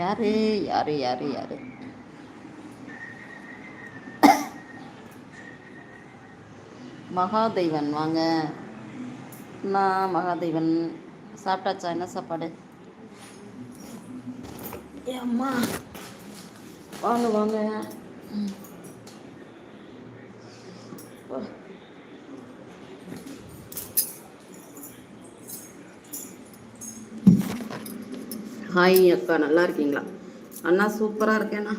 யாரு யாரு யாரு யாரு? மகாதேவன் வாங்க. நான் மகாதேவன் சாப்பிட்டாச்சா? என்ன சாப்பாடு? அம்மா. வாங்க வாங்க. ஹாய் அக்கா நல்லா இருக்கீங்களா? அண்ணா சூப்பராக இருக்கேண்ணா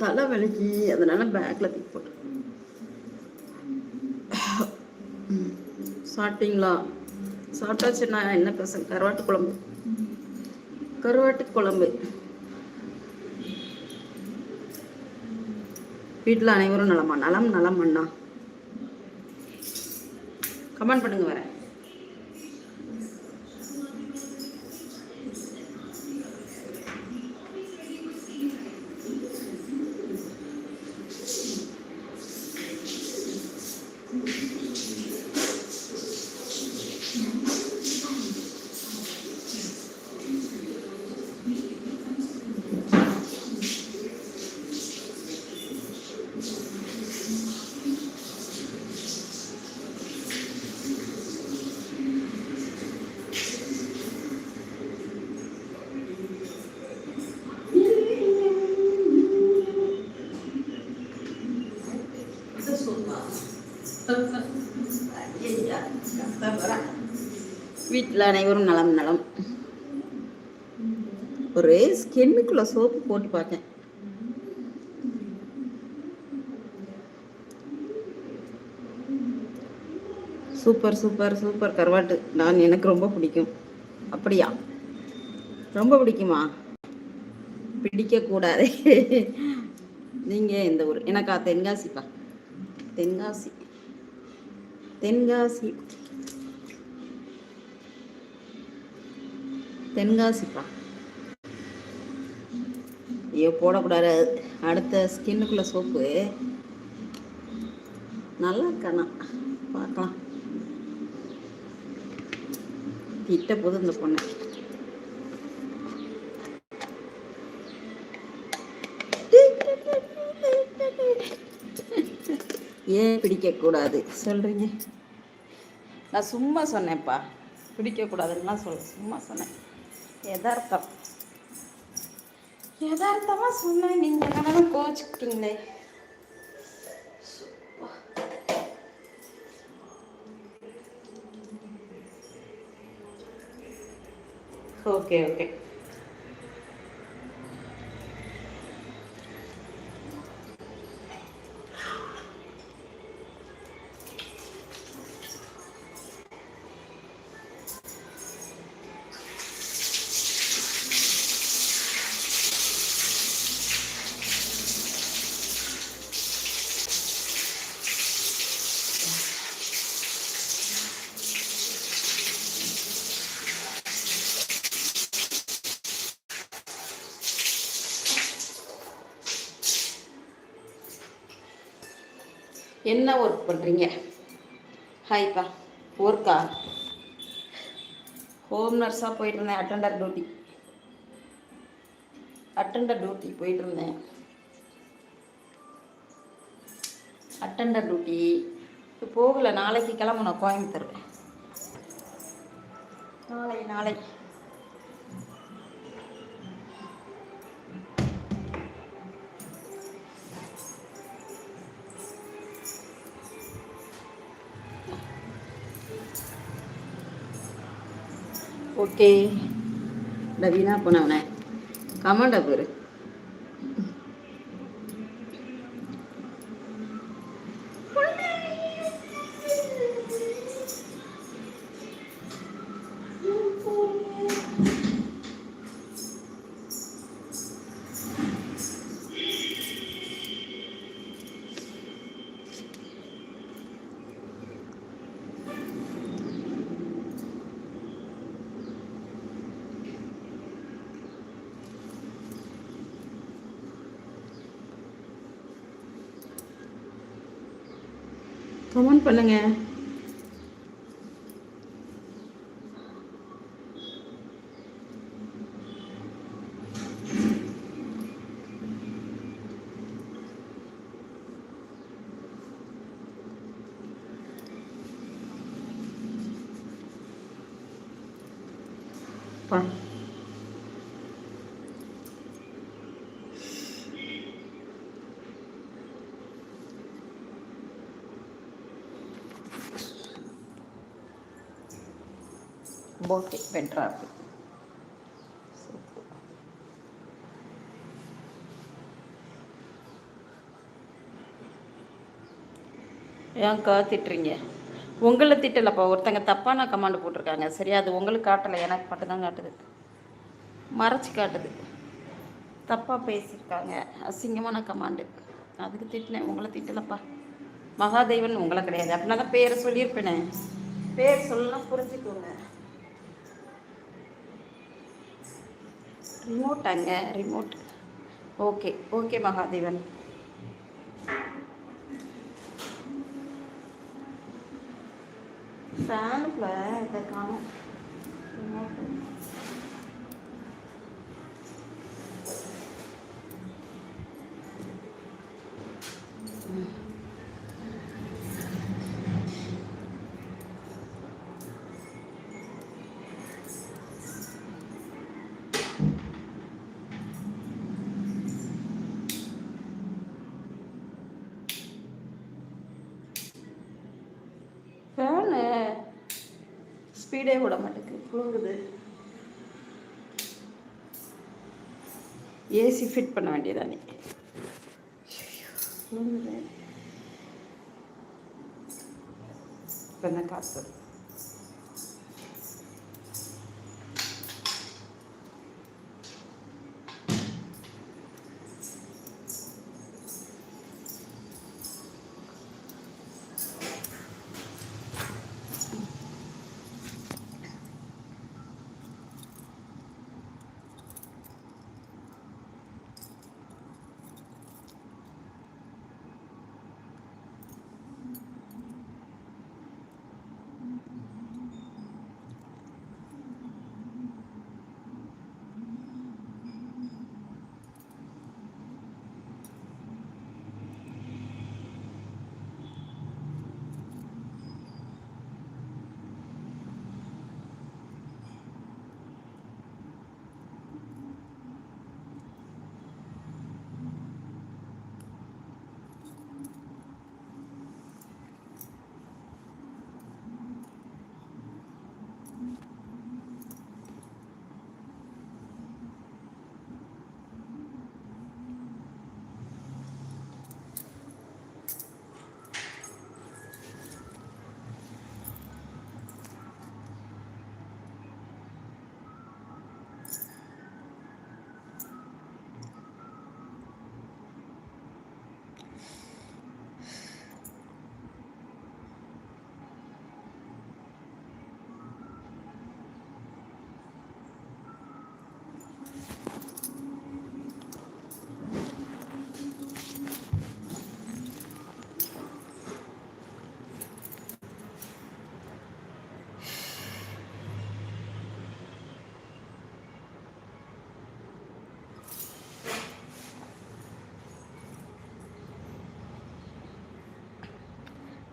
தலை வலிக்கு. அதனால பேக்கில் தூக்கி போட்டு ம். சாப்பிட்டீங்களா? சாப்பிட்டாச்சுண்ணா. என்ன பேச கருவாட்டு குழம்பு. கருவாட்டு குழம்பு. வீட்டில் அனைவரும் நலமா? நலம் நலம் அண்ணா கமெண்ட் பண்ணுங்க வரேன் வீட்டில் அனைவரும் நலம் நலம். ஒரு ஸ்கின்னுக்குள்ள சோப்பு போட்டு பார்த்தேன். சூப்பர் சூப்பர் சூப்பர் கருவாட்டு. நான் எனக்கு ரொம்ப பிடிக்கும். அப்படியா? ரொம்ப பிடிக்குமா? பிடிக்கக்கூடாது. நீங்கள் எந்த ஊர்? எனக்கா? தென்காசிப்பா. தென்காசி. தென்காசி. தென்காசிப்பா. ஐயோ போடக்கூடாது. அடுத்த ஸ்கின்னுக்குள்ள சோப்பு. நல்லா இருக்கானா பார்க்கலாம். திட்ட போது இந்த பொண்ணு. ஏன் பிடிக்கக்கூடாது? சொல்கிறீங்க நான் சும்மா சொன்னேன்ப்பா. பிடிக்கக்கூடாதுன்னுலாம் சொல்ல சும்மா சொன்னேன். யதார்த்தம் யதார்த்தமாக சொன்னேன் நீங்கள் தானே கோச்சுக்கிட்டீங்களே. ஓகே ஓகே என்ன ஒர்க் பண்ணுறீங்க ஹாய்ப்பா ஒர்க்கா ஹோம் நர்ஸாக போயிட்டு இருந்தேன் அட்டெண்டர் டியூட்டி அட்டெண்டர் டியூட்டி போயிட்டு இருந்தேன் அட்டெண்டர் டியூட்டி இப்போ போகல நாளைக்கு கிளம்பணும் கோயம்புத்தூர். நாளை நாளை. ஓகே. இந்த வீணா போனவனே கமாண்டா பேரு கமெண்ட் பண்ணுங்கள் ஓகே பெட்டராக இருக்கு ஏன்க்கா திட்டுறீங்க? உங்களை திட்டலப்பா ஒருத்தங்க தப்பான கமாண்டு போட்டிருக்காங்க. சரியா அது உங்களுக்கு காட்டலை எனக்கு மட்டும்தான் காட்டுது. மறைச்சி காட்டுது. தப்பாக பேசியிருக்காங்க. அசிங்கமான கமாண்டு அதுக்கு திட்டினேன். உங்களை திட்டலப்பா. மகாதேவன் உங்களை கிடையாது. அப்படின்னா தான் பேரை சொல்லியிருப்பேனே. பேர் சொல்லலாம் புரிஞ்சுக்கோங்க. ரிமோட்டாங்க ரிமோட் ஓகே ஓகே மகாதேவன் ஃபேனுக்குள்ள இதை காணும். ரிமோட்டு ஸ்பீடே விட மாட்டேங்குது. புழுங்குது. ஏசி ஃபிட் பண்ண வேண்டியதானே புழுங்குது. இப்போ என்ன காசு?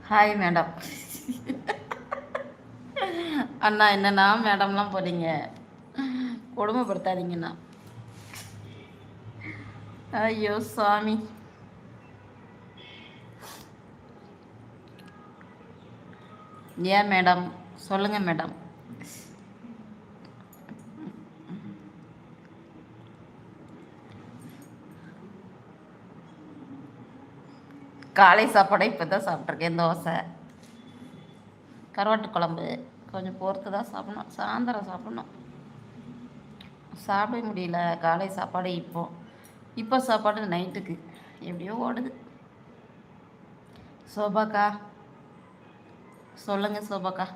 ஹாய் மேடம் அண்ணா என்னண்ணா? மேடம்லாம் போறீங்க. கொடுமைப்படுத்தாதீங்கண்ணா. ஐயோ சாமி. ஏன் மேடம்? சொல்லுங்க மேடம். காலை சாப்பாடை இப்போ தான் சாப்பிட்ருக்கேன் தோசை. கருவாட்டு குழம்பு கொஞ்சம் பொறுத்து தான் சாப்பிடணும். சாயந்தரம் சாப்பிடணும். சாப்பிட முடியல காலை சாப்பாடு இப்போ. இப்போ சாப்பாடு நைட்டுக்கு. எப்படியோ ஓடுது. சோபாக்கா சொல்லுங்கள் சோபாக்கா.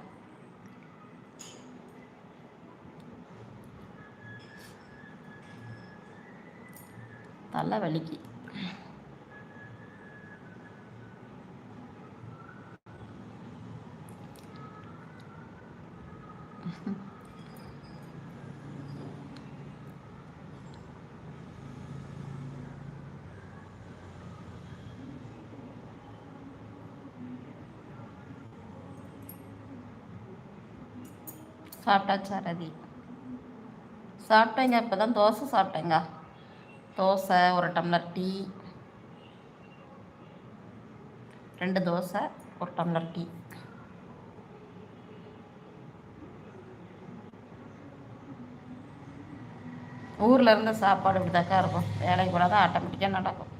தலை வலிக்கு. சாப்பிட்டாச்சா சாரதி. சாப்பிட்டேங்க இப்போ தான் தோசை சாப்பிட்டேங்க. தோசை ஒரு டம்ளர் டீ. ரெண்டு தோசை ஒரு டம்ளர் டீ. ஊரில் இருந்து சாப்பாடு இப்படி தாக்கா இருக்கும். வேலைக்கு போனால் தான் ஆட்டோமேட்டிக்காக நடக்கும்.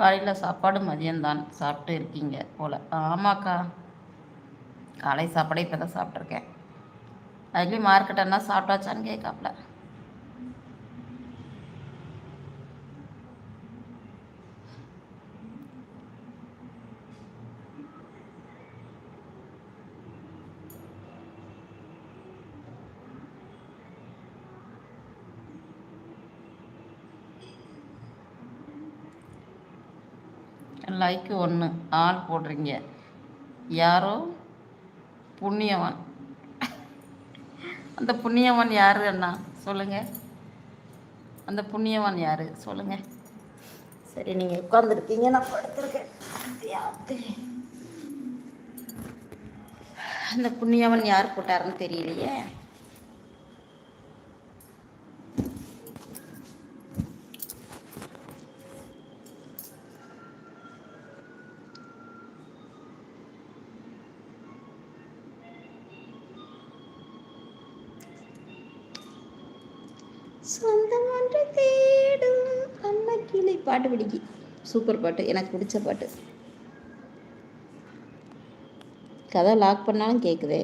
காலையில் சாப்பாடு மதியம்தான். சாப்பிட்டு இருக்கீங்க போல். ஆமாக்கா. காலை சாப்பாடே இப்போ தான் சாப்பிட்ருக்கேன் அதுலேயும் மார்க்கெட்டன்னா சாப்பிட்டாச்சான்னு கேட்காப்ல லைக்கு ஒன்று ஆள் போடுறீங்க. யாரோ? புண்ணியவன். அந்த புண்ணியவன் யார் அண்ணா? சொல்லுங்கள் அந்த புண்ணியவன் யார்? சொல்லுங்கள் சரி நீங்கள் உட்காந்துருக்கீங்க நான் படுத்துருக்கேன். அந்த புண்ணியவன் யார் போட்டாருன்னு தெரியலையே. சொந்தம் ஒன்று தேடும் அண்ணா கிளி பாட்டு பிடிக்கி. சூப்பர் பாட்டு எனக்கு பிடிச்ச பாட்டு. கதை லாக் பண்ணாலும் கேட்குதே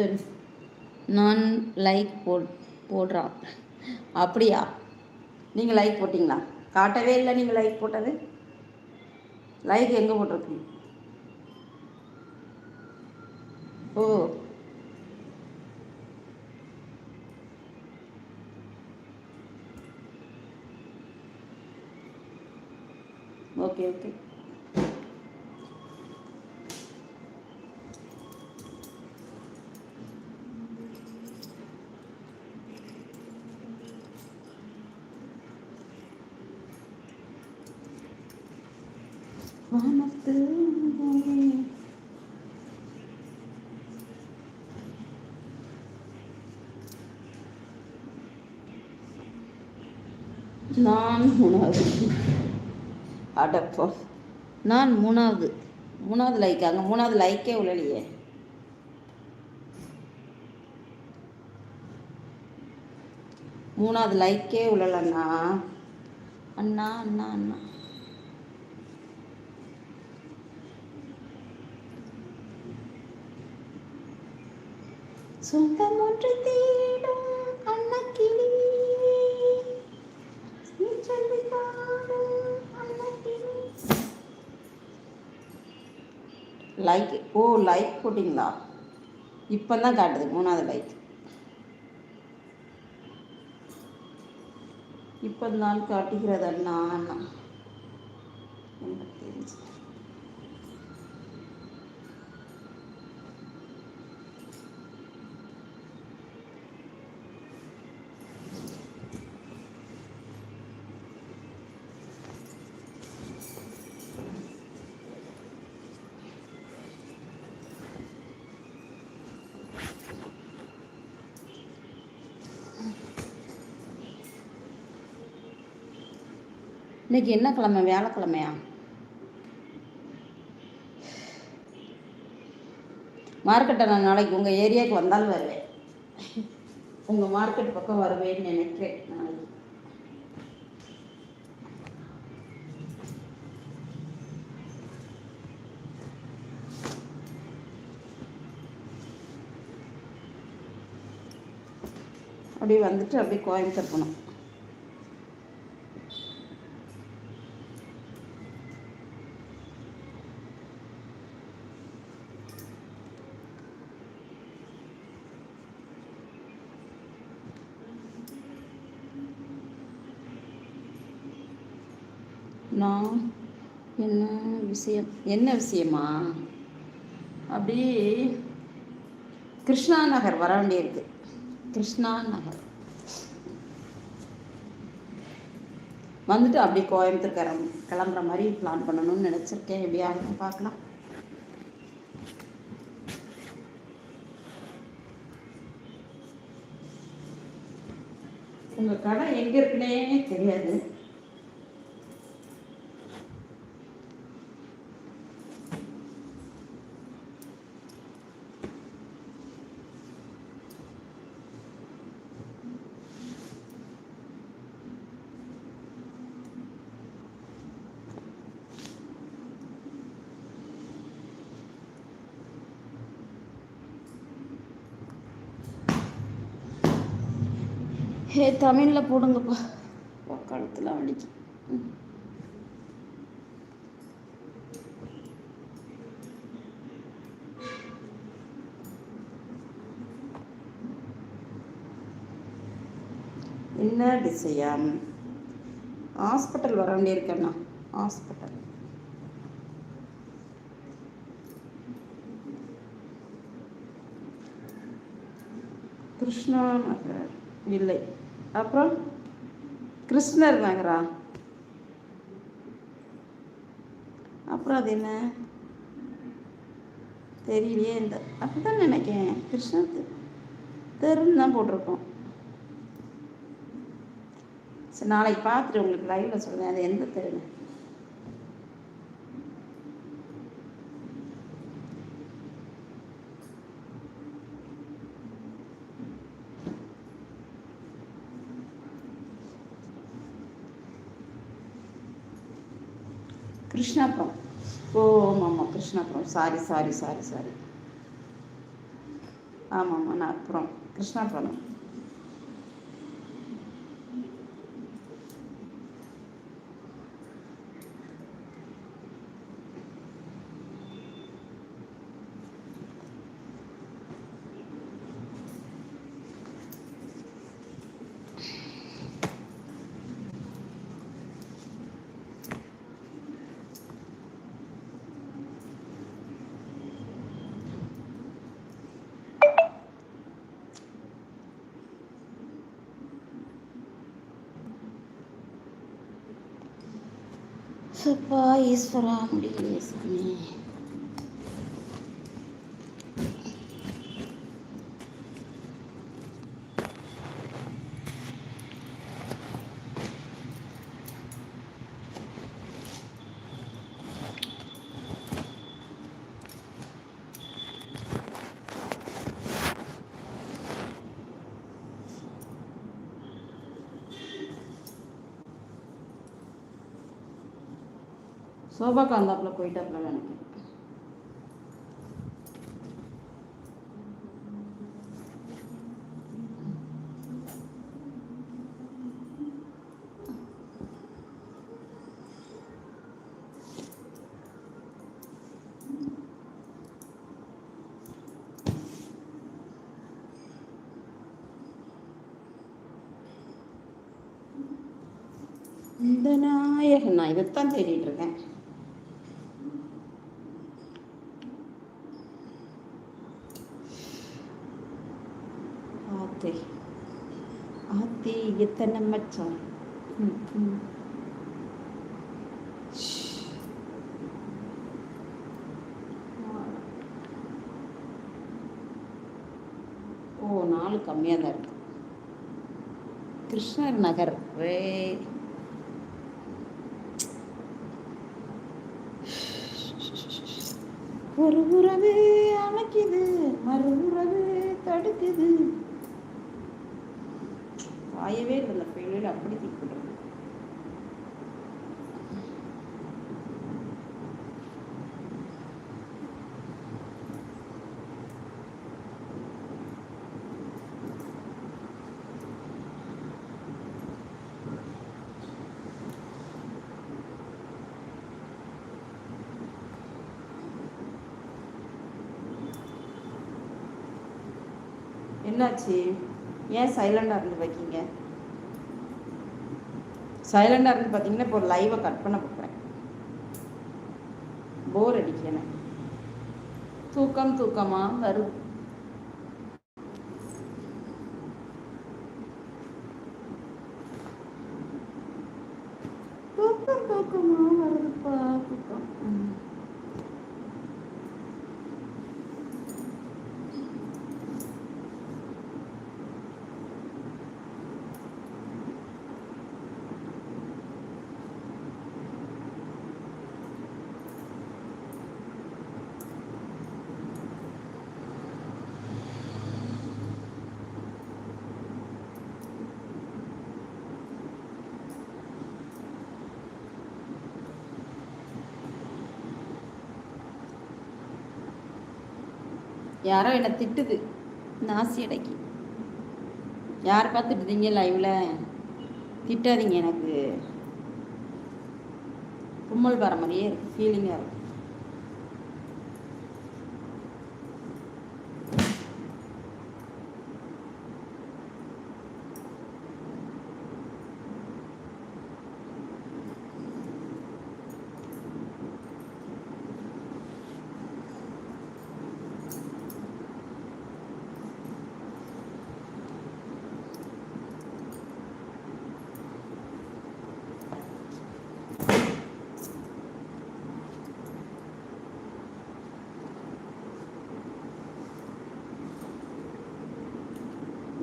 ரெண்டு நான் லைக் போட் போடுறான் அப்படியா? நீங்கள் லைக் போட்டிங்களா? காட்டவே இல்லை நீங்கள் லைக் போட்டது. லைக் எங்கே போட்டிருக்கீங்க ஓ. ஓகே ஓகே நான் மூணாவது. அடப்போ. நான் மூணாவது. மூணாவது லைக் அங்கே மூணாவது லைக்கே உள்ளலையே. மூணாவது லைக்கே உள்ளலண்ணா. அண்ணா அண்ணா அண்ணா. சொந்தம் ஒன்று தேடும் அன்னக்கிளி நீ சொல்லி பாடும் அன்னக்கிளி லைக் ஓ லைக் போட்டிங்களா? இப்போ தான் காட்டுது மூணாவது லைக் இப்போ நான் காட்டுகிறது அண்ணா அண்ணா. இன்னைக்கு என்ன கிழமை? வியாழக்கிழமையா மார்க்கெட்டை நான் நாளைக்கு உங்கள் ஏரியாவுக்கு வந்தாலும் வருவேன். உங்கள் மார்க்கெட் பக்கம் வருவேன்னு நினைக்கிறேன் நாளைக்கு. அப்படியே வந்துட்டு அப்படியே கோயம்புத்தூர் போகணும் நான் என்ன விஷயம்? என்ன விஷயமா? அப்படி கிருஷ்ணா நகர் வர வேண்டியிருக்கு. கிருஷ்ணா நகர். வந்துட்டு அப்படியே கோயம்புத்தூர் கிளம்ப கிளம்புற மாதிரி பிளான் பண்ணணும்னு நினச்சிருக்கேன். எப்படி ஆகும் பார்க்கலாம். உங்கள் கடை எங்கே இருக்குன்னே தெரியாது. ஹே தமிழில் போடுங்கப்பா. கழுத்தில் வலிக்கு. என்ன விஷயம்? ஹாஸ்பிட்டல் வர வேண்டியிருக்கேண்ணா. ஹாஸ்பிட்டல். கிருஷ்ணா நகர். இல்லை. அப்புறம் கிருஷ்ணர் நகரா அப்புறம் அது என்ன? தெரியலையே இந்த அப்படிதான் நினைக்கிறேன். கிருஷ்ணர் தெருன்னு தான் போட்டிருக்கோம். சரி நாளைக்கு பார்த்துட்டு உங்களுக்கு லைவில் சொல்லுங்கள் அது எந்த தெருன்னு? கிருஷ்ணாபுரம். ஓ ஆமாம் ஆமாம் Krishnapuram. Sorry sorry sorry sorry ஆமாம் ஆமாம் நான் அப்புறம் கிருஷ்ணாபுரம். அப்பா ஈஸ்வரா முடியலையே சாமி சோபா காந்தாப்புல போயிட்டாப்புல நினைக்கிறேன். இந்த நாயகன் நான் இதைத்தான் தேடிட்டு இருக்கேன். ஆத்தி. ஆத்தி எத்தனை மச்சான் ஓ நாலு கம்மியாக தான் இருக்கு. கிருஷ்ணர் நகர். ரே. ஒரு உறவு அமைக்குது மறு உறவு தடுக்குது. காயவே இல்லை இந்த பிள்ளைகள் அப்படி தீக்கிடுறது. என்னாச்சு? ஏன் சைலண்டாக இருந்து வைக்கீங்க? சைலண்டாக இருந்து பார்த்தீங்கன்னா இப்போ ஒரு லைவை கட் பண்ண போகிறேன் போர் அடிக்கணும் தூக்கம் தூக்கமாக வருது யாரோ என்னை திட்டுது. நாசி அடைக்கி. யார் பார்த்துட்டுதீங்க லைவில் திட்டாதீங்க எனக்கு. கும்மல் வர மாதிரியே இருக்குது ஃபீலிங்காக இருக்குது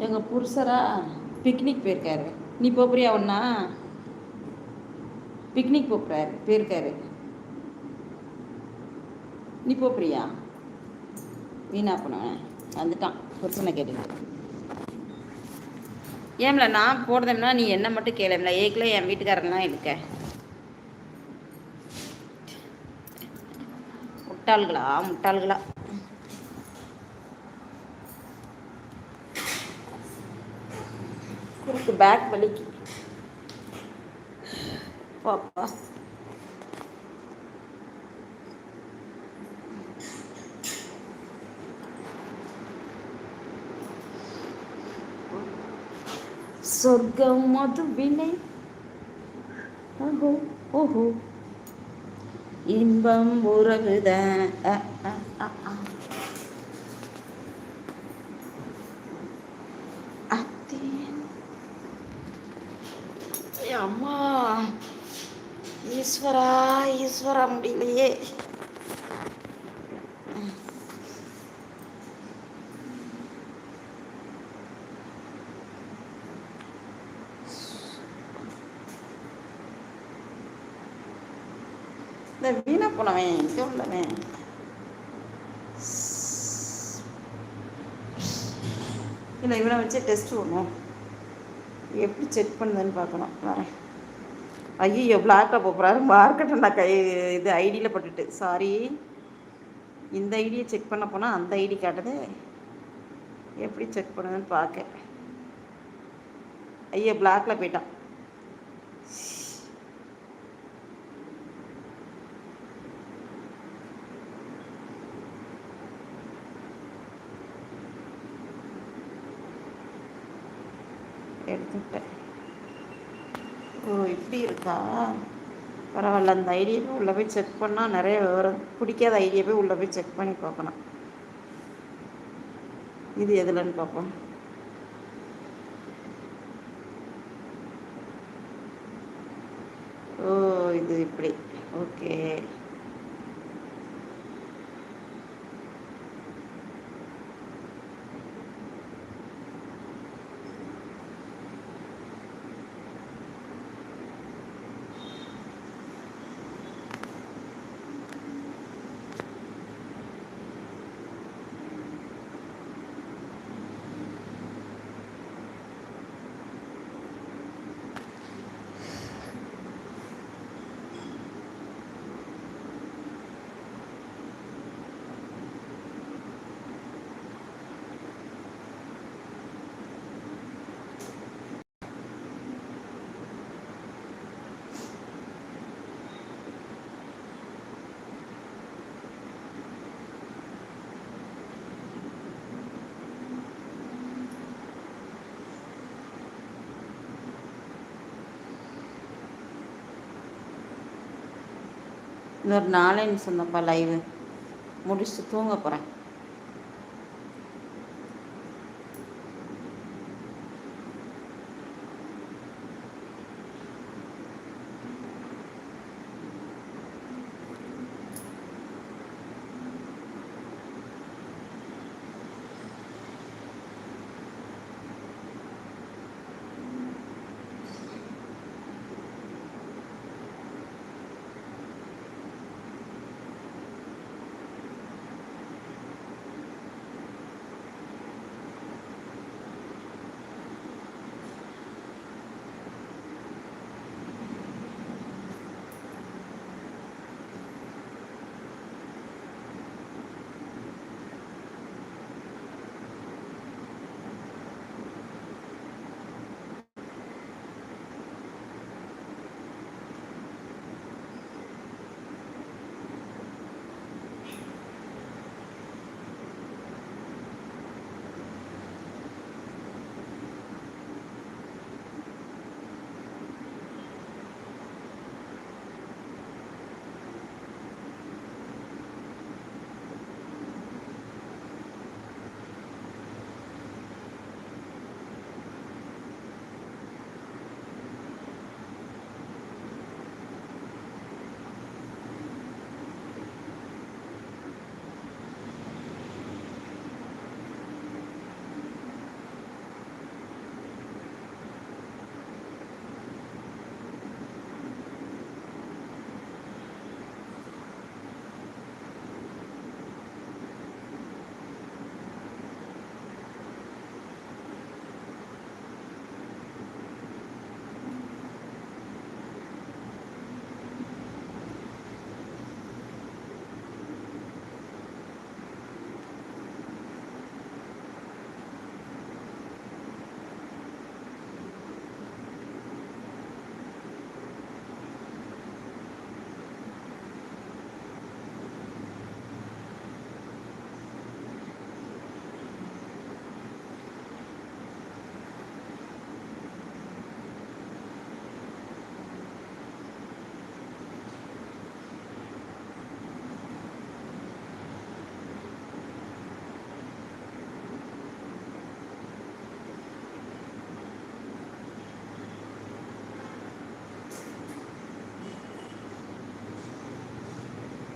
எங்கள் புருஷரா பிக்னிக் போயிருக்காரு. நீ போறியா ஒன்றா பிக்னிக் போகிறாரு போயிருக்காரு. நீ போறியா வீணா போனவன் வந்துட்டான். புருஷனை கேட்டு ஏம்ல நான் போடுறதுனா நீ என்ன மட்டும் கேளும்ல. ஏக்கில் என் வீட்டுக்காரன்லாம் இருக்க. முட்டாள்களா முட்டாள்களா? பேக் வலிக்கு பாப்பா சொர்க்கம் மது வினை ஓஹோ ஓஹோ. இன்பம் உறவுதான் முடியலையே. இந்த வீணா போனவன் இங்கே உள்ளவன். இல்லை இவனை வச்சு டெஸ்ட் பண்ணுவோம் எப்படி செக் பண்ணுதுன்னு பார்க்கணும். வரேன். ஐயோ பிளாக்ல போகிறாரு மார்க்கெட்டை நான் கை இது ஐடியில் போட்டுட்டு. சாரி இந்த ஐடியை செக் பண்ண போனால் அந்த ஐடி காட்டுது. எப்படி செக் பண்ணுதுன்னு பார்க்க. ஐயோ பிளாக்ல போயிட்டான். இப்படி இருக்கா? பரவாயில்ல அந்த ஐடியை உள்ளே போய் செக் பண்ணால் நிறைய விவரம். பிடிக்காத ஐடியை போய் உள்ளே போய் செக் பண்ணி பார்க்கணும் இது எதுலன்னு பார்ப்போம். ஓ இது இப்படி. ஓகே. இன்னொரு நாலே நிமிஷம் தான்ப்பா லைவு முடிச்சுட்டு தூங்க போகிறேன்